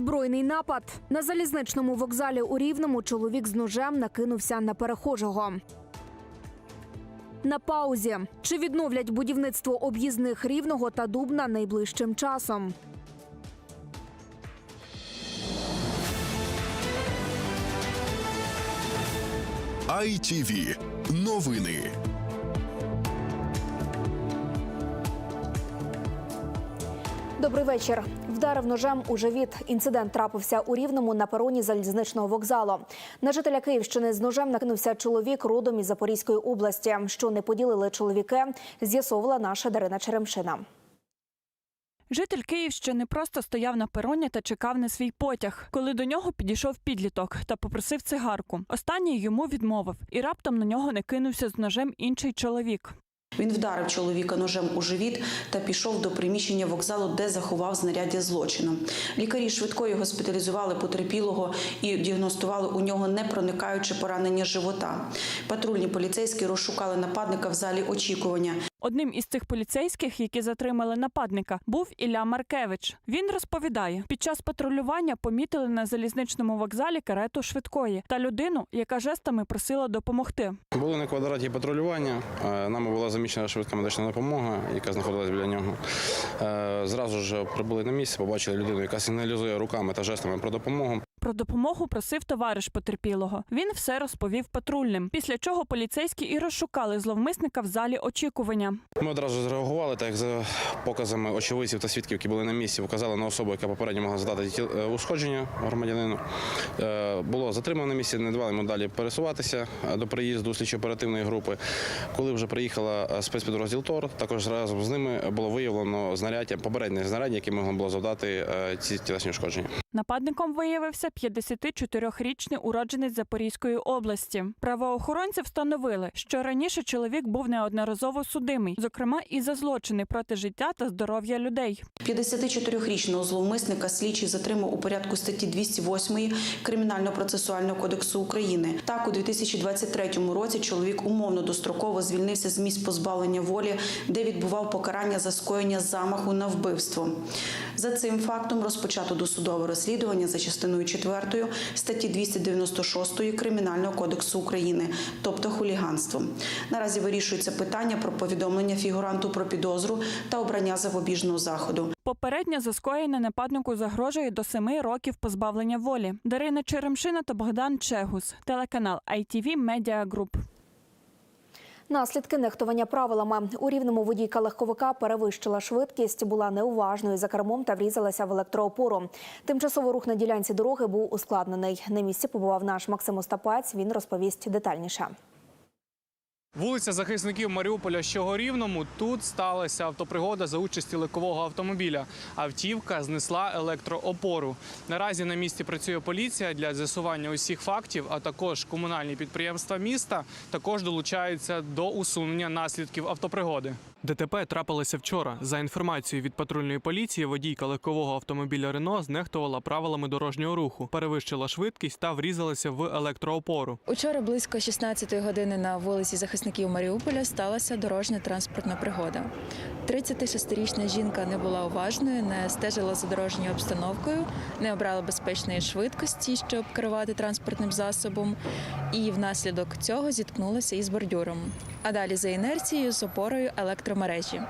Збройний напад на залізничному вокзалі у Рівному чоловік з ножем накинувся на перехожого. На паузі чи відновлять будівництво об'їзних рівного та дубна найближчим часом? ITV. Новини. Добрий вечір. Вдарив ножем у живіт. Інцидент трапився у Рівному на пероні залізничного вокзалу. На жителя Київщини з ножем накинувся чоловік родом із Запорізької області. Що не поділили чоловіки, з'ясовувала наша Дарина Черемшина. Житель Київщини просто стояв на пероні та чекав на свій потяг, коли до нього підійшов підліток та попросив цигарку. Останній йому відмовив, і раптом на нього не кинувся з ножем інший чоловік. Він вдарив чоловіка ножем у живіт та пішов до приміщення вокзалу, де заховав знаряддя злочину. Лікарі швидкої госпіталізували потерпілого і діагностували у нього непроникаюче поранення живота. Патрульні поліцейські розшукали нападника в залі очікування. Одним із цих поліцейських, які затримали нападника, був Ілля Маркевич. Він розповідає, під час патрулювання помітили на залізничному вокзалі карету швидкої та людину, яка жестами просила допомогти. Були на квадраті патрулювання. е, Нами була заміщена швидка медична допомога, яка знаходилась біля нього. Е, Зразу ж прибули на місце, побачили людину, яка сигналізує руками та жестами про допомогу. Про допомогу просив товариш потерпілого. Він все розповів патрульним. Після чого поліцейські і розшукали зловмисника в залі очікування. Ми одразу зреагували, так як за показами очевидців та свідків, які були на місці, вказали на особу, яка попередньо могла задати тіл- е, ушкодження громадянину. Е, Було затримано на місці, не давали йому далі пересуватися е, до приїзду слідчо-оперативної групи. Коли вже приїхала спецпідрозділ ТОР, також разом з ними було виявлено знаряддя, попереднє знаряддя, яке могло було завдати ці тілесні ушкодження. Нападником виявився 54-річний уродженець Запорізької області. Правоохоронці встановили, що раніше чоловік був неодноразово судимий, зокрема і за злочини проти життя та здоров'я людей. 54-річного зловмисника слідчий затримав у порядку статті 208 Кримінально-процесуального кодексу України. Так, у 2023 році чоловік умовно достроково звільнився з місць позбавлення волі, де відбував покарання за скоєння замаху на вбивство. За цим фактом розпочато досудове розслідування за частиною 4 статті 296 Кримінального кодексу України, тобто хуліганство. Наразі вирішується питання про повідомлення фігуранту про підозру та обрання запобіжного заходу. Попередньо за скоєне нападнику загрожує до семи років позбавлення волі. Дарина Черемшина та Богдан Чегус, телеканал ITV Media Group. Наслідки нехтування правилами у рівному водійка легковика перевищила швидкість, була неуважною за кермом та врізалася в електроопору. Тимчасово рух на ділянці дороги був ускладнений. На місці побував наш Максим Остапець. Він розповість детальніше. Вулиця захисників Маріуполя, що Горівному, Тут сталася автопригода за участі легкового автомобіля. Автівка знесла електроопору. Наразі на місці працює поліція для з'ясування усіх фактів, а також комунальні підприємства міста також долучаються до усунення наслідків автопригоди. ДТП трапилося вчора. За інформацією від патрульної поліції, водійка легкового автомобіля Рено знехтувала правилами дорожнього руху, перевищила швидкість та врізалася в електроопору. Учора близько 16-ї години на вулиці захисників Маріуполя сталася дорожня транспортна пригода. 36-річна жінка не була уважною, не стежила за дорожньою обстановкою, не обрала безпечної швидкості, щоб керувати транспортним засобом, і внаслідок цього зіткнулася із бордюром. А далі за інерцією з опорою електромережі.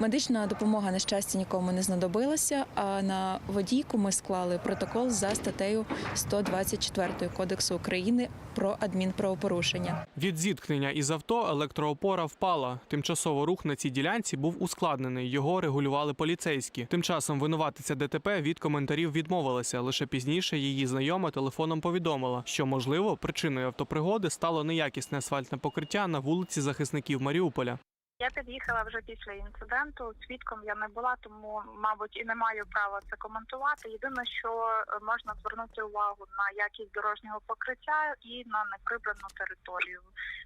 Медична допомога на щастя нікому не знадобилася. А на водійку ми склали протокол за статтею 124 Кодексу України про адмінправопорушення. Від зіткнення із авто електроопора впала. Тимчасово рух на цій ділянці був ускладнений. Його регулювали поліцейські. Тим часом винуватиця ДТП від коментарів відмовилася. Лише пізніше її знайома телефоном повідомила, що можливо причиною автопригоди стало неякісне асфальтне покриття на вулиці захисників Маріуполя. Я під'їхала вже після інциденту. Свідком я не була, тому мабуть і не маю права це коментувати. Єдине, що е, можна звернути увагу на якість дорожнього покриття і на неприбрану територію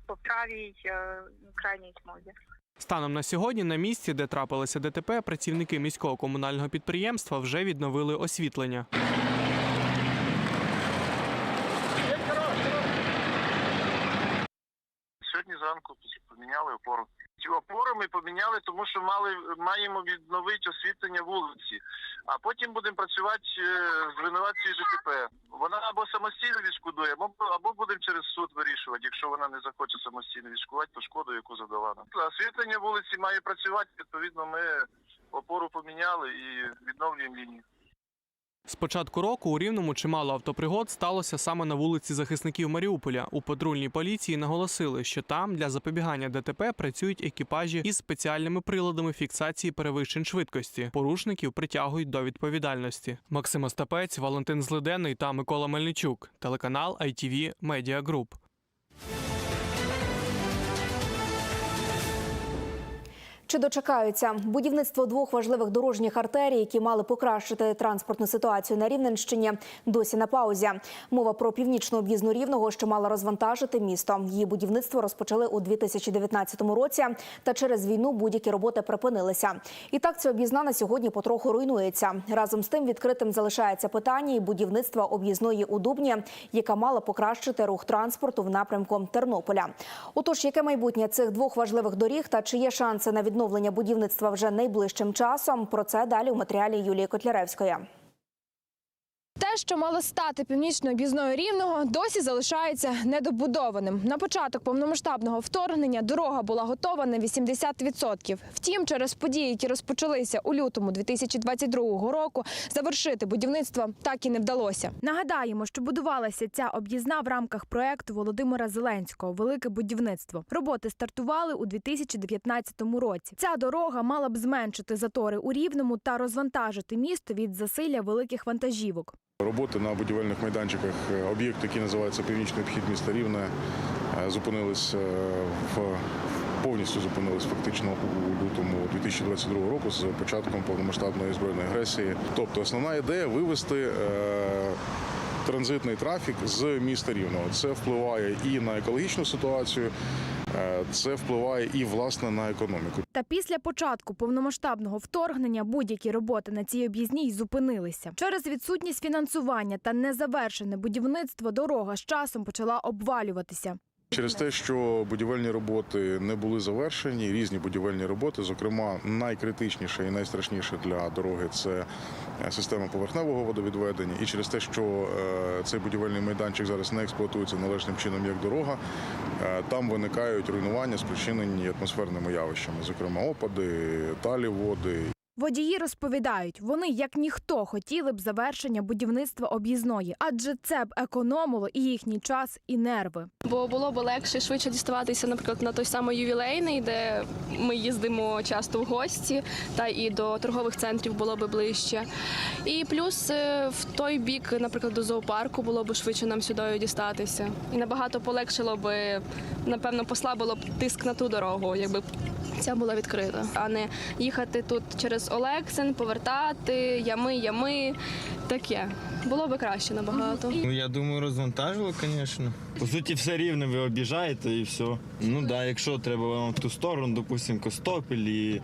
по правій е, крайній смузі. Станом на сьогодні на місці, де трапилося ДТП, працівники міського комунального підприємства вже відновили освітлення. Зранку поміняли опору. Ці опори ми поміняли, тому що мали маємо відновити освітлення вулиці, а потім будемо працювати е, з винуватцією ДТП. Вона або самостійно відшкодує, або, або будемо через суд вирішувати, якщо вона не захоче самостійно відшкодувати ту шкоду, яку завдала нам. Освітлення вулиці має працювати. Відповідно, ми опору поміняли і відновлюємо лінію. З початку року у Рівному чимало автопригод сталося саме на вулиці захисників Маріуполя. У патрульній поліції наголосили, що там для запобігання ДТП працюють екіпажі із спеціальними приладами фіксації перевищень швидкості. Порушників притягують до відповідальності. Максим Остапець, Валентин Злиденний та Микола Мельничук. Телеканал ITV Media Group. Чи дочекаються будівництво двох важливих дорожніх артерій, які мали покращити транспортну ситуацію на Рівненщині, досі на паузі. Мова про північну об'їзну рівного, що мала розвантажити місто. Її будівництво розпочали у 2019 році, та через війну будь-які роботи припинилися. І так ця об'їзна на сьогодні потроху руйнується. Разом з тим відкритим залишається питання і будівництва об'їзної у Дубні, яка мала покращити рух транспорту в напрямку Тернополя. Отож, яке майбутнє цих двох важливих доріг та чи є шанси на відновлення будівництва вже найближчим часом? Про це далі у матеріалі Юлії Котляревської. Що мало стати північною об'їзною рівного, досі залишається недобудованим. На початок повномасштабного вторгнення дорога була готова на 80%. Втім, через події, які розпочалися у лютому 2022 року, завершити будівництво так і не вдалося. Нагадаємо, що будувалася ця об'їзна в рамках проекту Володимира Зеленського Велике будівництво. Роботи стартували у 2019 році. Ця дорога мала б зменшити затори у рівному та розвантажити місто від засилля великих вантажівок. Роботи на будівельних майданчиках е, об'єкт, який називається Північний обхід міста Рівне, е, зупинились е, в повністю зупинились фактично у лютому 2022 року з початком повномасштабної збройної агресії. Тобто основна ідея вивести транзитний трафік з міста Рівного. Це впливає і на екологічну ситуацію, це впливає і власне на економіку. Та після початку повномасштабного вторгнення будь-які роботи на цій об'їзній зупинилися. Через відсутність фінансування та незавершене будівництво дорога з часом почала обвалюватися. Через те, що будівельні роботи не були завершені, різні будівельні роботи, зокрема, найкритичніше і найстрашніше для дороги це е, система поверхневого водовідведення. І через те, що е, цей будівельний майданчик зараз не експлуатується належним чином як дорога, е, там виникають руйнування, спричинені атмосферними явищами, зокрема опади, талі води Водії розповідають, вони як ніхто хотіли б завершення будівництва об'їзної, адже це б економило і їхній час, і нерви. Бо було б легше швидше діставатися, наприклад, на той самий ювілейний, де ми їздимо часто в гості, та і до торгових центрів було б ближче. І плюс е, в той бік, наприклад, до зоопарку було б швидше нам сюди дістатися. І набагато полегшило б, напевно, послабило б тиск на ту дорогу, якби ця була відкрита, а не їхати тут через Олексин, повертати, ями, ями. Таке було би краще набагато. Ну, я думаю, розвантажило, звісно. По суті, все рівне ви об'їжджаєте і все. Ну так, да, якщо треба вам в ту сторону, допустимо, Костопіль і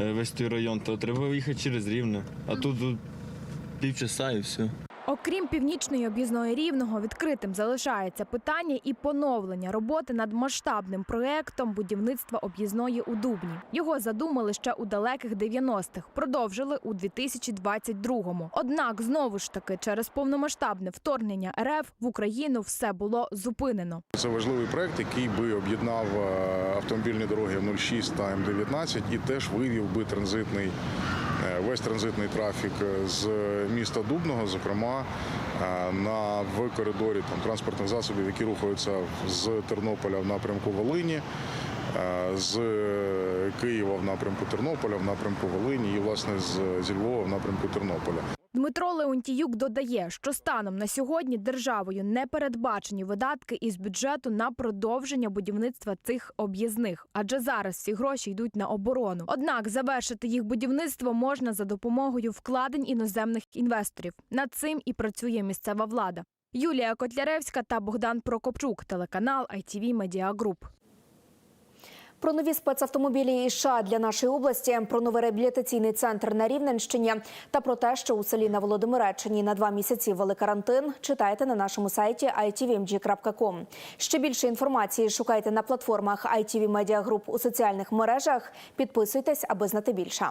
е, весь той район, то треба їхати через рівне. А тут, тут півчаса і все. Окрім північної об'їзної рівного, відкритим залишається питання і поновлення роботи над масштабним проектом будівництва об'їзної у Дубні. Його задумали ще у далеких 90-х, продовжили у 2022-му. Однак знову ж таки через повномасштабне вторгнення РФ в Україну все було зупинено. Це важливий проект, який би об'єднав е, автомобільні дороги М06 та М19 і теж вивів би транзитний весь транзитний трафік е, з міста Дубного, зокрема е, на в коридорі там транспортних засобів, які рухаються з Тернополя в напрямку Волині. е, З Києва в напрямку Тернополя, в напрямку Волині і власне з зі Львова в напрямку Тернополя. Дмитро Леонтіюк додає, що станом на сьогодні державою не передбачені видатки із бюджету на продовження будівництва цих об'їзних, адже зараз всі гроші йдуть на оборону. Однак завершити їх будівництво можна за допомогою вкладень іноземних інвесторів. Над цим і працює місцева влада. Юлія Котляревська та Богдан Прокопчук, телеканал ITV Media Group. Про нові спецавтомобілі і США для нашої області, про новий реабілітаційний центр на Рівненщині та про те, що у селі на Володимиреччині на два місяці ввели карантин. Читайте на нашому сайті itvmg.com. Ще більше інформації шукайте на платформах ITV Media Group у соціальних мережах. Підписуйтесь, аби знати більше.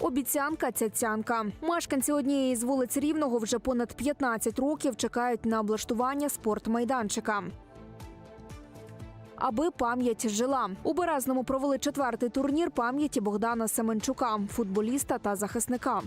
Обіцянка цяцянка. Мешканці однієї з вулиць Рівного вже понад 15 років чекають на облаштування спортмайданчика. Аби пам'ять жила у Березному провели четвертий турнір пам'яті Богдана Семенчука, футболіста та захисника.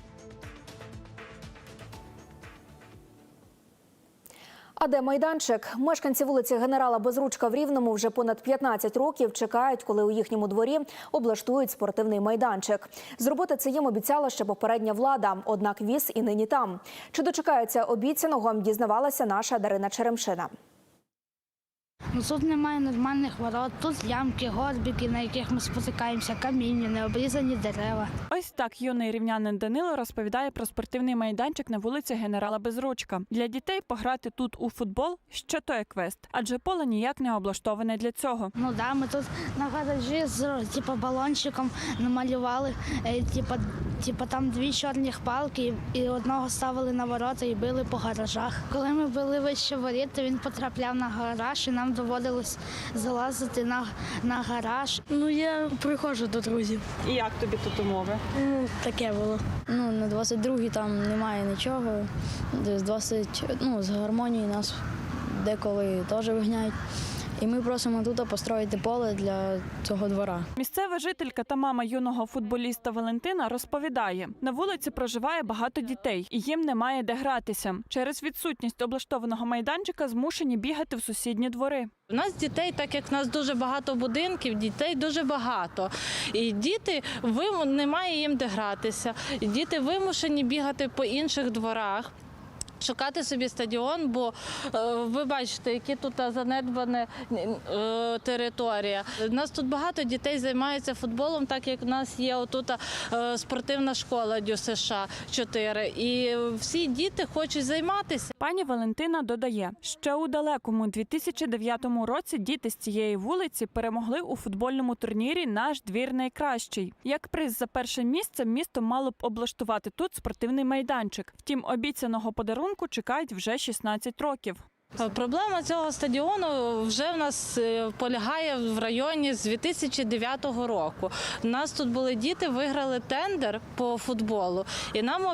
А де майданчик? Мешканці вулиці генерала Безручка в Рівному вже понад 15 років чекають, коли у їхньому дворі облаштують спортивний майданчик. Зробити це їм обіцяла ще попередня влада, однак віз і нині там. Чи дочекаються обіцяного, дізнавалася наша Дарина Черемшина. Ну тут немає нормальних ворот, тут ямки, горбики, на яких ми спотикаємося, каміння, необрізані дерева. Ось так юний рівнянин Данило розповідає про спортивний майданчик на вулиці генерала Безручка. Для дітей пограти тут у футбол ще той квест, адже поле ніяк не облаштоване для цього. Ну да, ми тут на гаражі з типу, балончиком намалювали, е, типу, типу, там дві чорні палки і одного ставили на ворота і били по гаражах. Коли ми були вище воріт, то він потрапляв на гараж і нам доводилось залазити на, на гараж. Ну я приходжу до друзів. І як тобі тут умови? Ну, таке було. Ну, на 22-й там немає нічого. З 20, ну, з гармонії нас деколи теж вигняють. І ми просимо тут построїти поле для цього двора. Місцева жителька та мама юного футболіста Валентина розповідає: на вулиці проживає багато дітей, і їм немає де гратися. Через відсутність облаштованого майданчика змушені бігати в сусідні двори. У нас дітей, так як в нас дуже багато будинків, дітей дуже багато. І діти немає їм де гратися. І діти вимушені бігати по інших дворах. Шукати собі стадіон, бо е, ви бачите, які тут занедбана е, територія. У нас тут багато дітей займаються футболом, так як у нас є отут е, спортивна школа Дю США 4. І всі діти хочуть займатися. Пані Валентина додає, ще у далекому 2009 році діти з цієї вулиці перемогли у футбольному турнірі Наш двір найкращий. Як приз за перше місце місто мало б облаштувати тут спортивний майданчик. Втім, обіцяного подарунку чекають вже 16 років. Проблема цього стадіону вже в нас е, полягає в районі з 2009 року. У нас тут були діти, виграли тендер по футболу, і нам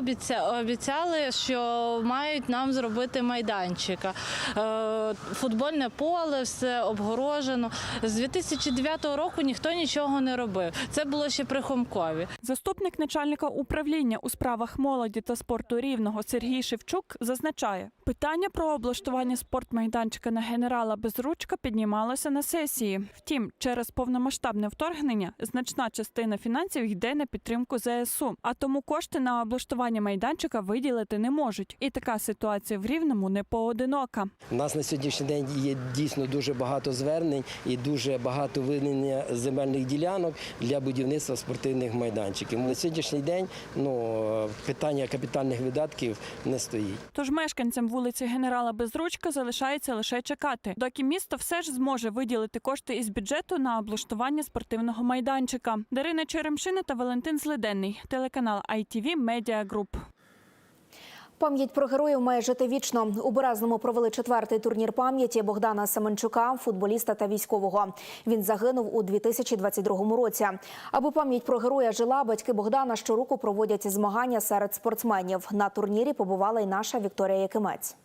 обіцяли, що мають нам зробити майданчика. Е, Футбольне поле, все обгорожено. З 2009 року ніхто нічого не робив. Це було ще при Хомкові. Заступник начальника управління у справах молоді та спорту рівного Сергій Шевчук зазначає, питання про облаштування спортмайданчика на генерала Безручка піднімалося на сесії. Втім, через повномасштабне вторгнення значна частина фінансів йде на підтримку ЗСУ, а тому кошти на облаштування майданчика виділити не можуть. І така ситуація в рівному не поодинока. У нас на сьогоднішній день є дійсно дуже багато звернень і дуже багато винення земельних ділянок для будівництва спортивних майданчиків. На сьогоднішній день ну, питання капітальних видатків не стоїть. Тож мешканцям вулиці генерала Безручка залишається лише чекати, доки місто все ж зможе виділити кошти із бюджету на облаштування спортивного майданчика. Дарина Черемшина та Валентин Злиденний, телеканал ITV Media Group. Пам'ять про героїв має жити вічно. У Березному провели четвертий турнір пам'яті Богдана Семенчука, футболіста та військового. Він загинув у 2022 році. Аби пам'ять про героя жила, батьки Богдана щороку проводять змагання серед спортсменів. На турнірі побувала й наша Вікторія Якимець.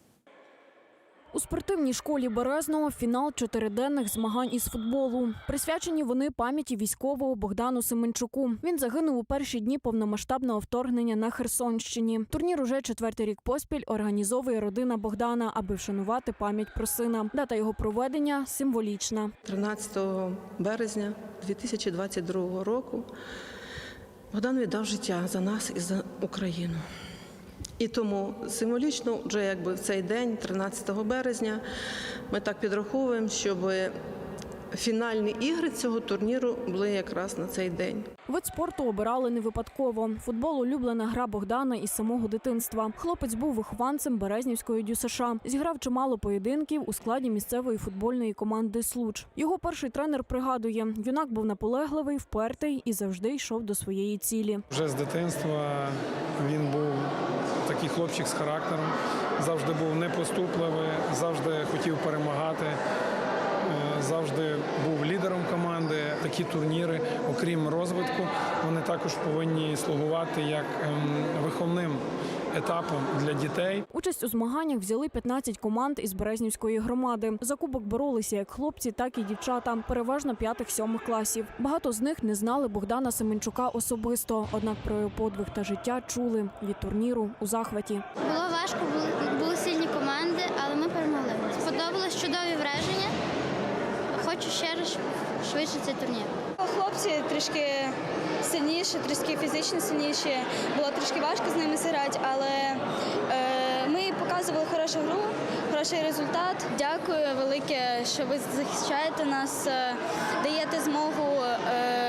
У спортивній школі Березного фінал чотириденних змагань із футболу. Присвячені вони пам'яті військового Богдану Семенчуку. Він загинув у перші дні повномасштабного вторгнення на Херсонщині. Турнір уже четвертий рік поспіль організовує родина Богдана, аби вшанувати пам'ять про сина. Дата його проведення символічна. 13 березня 2022 року Богдан віддав життя за нас і за Україну. І тому символічно, вже якби в цей день, 13 березня, ми так підраховуємо, щоб фінальні ігри цього турніру були якраз на цей день. Вид спорту обирали не випадково. Футбол улюблена гра Богдана із самого дитинства. Хлопець був вихованцем Березнівської ДЮСШ. Зіграв чимало поєдинків у складі місцевої футбольної команди Случ. Його перший тренер пригадує, юнак був наполегливий, впертий і завжди йшов до своєї цілі. Вже з дитинства він був хлопчик з характером, завжди був непоступливий, завжди хотів перемагати. е, Завжди був лідером команди. Такі турніри, окрім розвитку, вони також повинні слугувати як ем, виховним етапом для дітей. Участь у змаганнях взяли 15 команд із Березнівської громади. За кубок боролися як хлопці, так і дівчата, переважно п'ятих-сьомих класів. Багато з них не знали Богдана Семенчука особисто, однак про його подвиг та життя чули від турніру у захваті. Було важко, були, були сильні команди, але ми перемогли. Сподобалось чудові враження. Хочу ще раз швидше цей турнір. Хлопці трішки сильніші, трішки фізично сильніші. Було трішки важко з ними зіграти, але е, ми показували хорошу гру, хороший результат. Дякую велике, що ви захищаєте нас, е, даєте змогу е.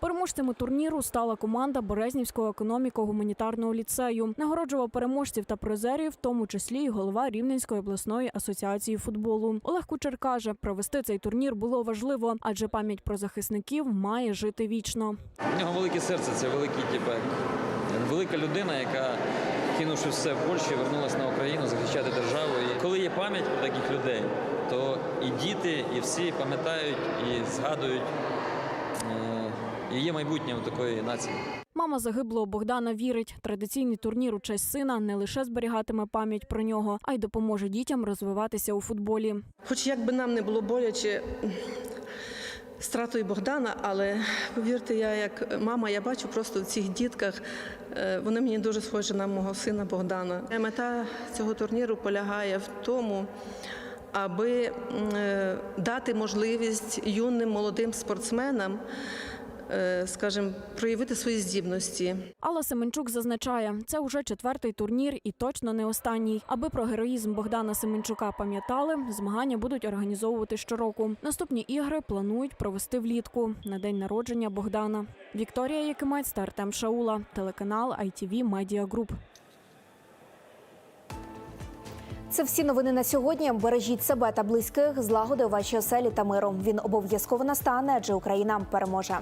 Переможцями турніру стала команда Березнівського економіко-гуманітарного ліцею. Нагороджував переможців та призерів, в тому числі й голова Рівненської обласної асоціації футболу. Олег Кучер каже, провести цей турнір було важливо, адже пам'ять про захисників має жити вічно. У нього велике серце, це великий типу, велика людина, яка, кинувши все в Польщі, вернулася на Україну захищати державу. І коли є пам'ять про таких людей, то і діти, і всі пам'ятають і згадують. І є майбутнє у такої нації. Мама загиблого Богдана вірить, традиційний турнір у честь сина не лише зберігатиме пам'ять про нього, а й допоможе дітям розвиватися у футболі. Хоч як би нам не було боляче стратою Богдана, але повірте, я як мама, я бачу просто в цих дітках, е, вони мені дуже схожі на мого сина Богдана. Мета цього турніру полягає в тому, аби е, дати можливість юним молодим спортсменам, скажімо, проявити свої здібності. Алла Семенчук зазначає, це уже четвертий турнір і точно не останній. Аби про героїзм Богдана Семенчука пам'ятали, змагання будуть організовувати щороку. Наступні ігри планують провести влітку на день народження Богдана. Вікторія Якимець та Артем Шаула, телеканал ITV Media Group. Це всі новини на сьогодні. Бережіть себе та близьких, злагоди у вашій оселі та миру. Він обов'язково настане, адже Україна переможе.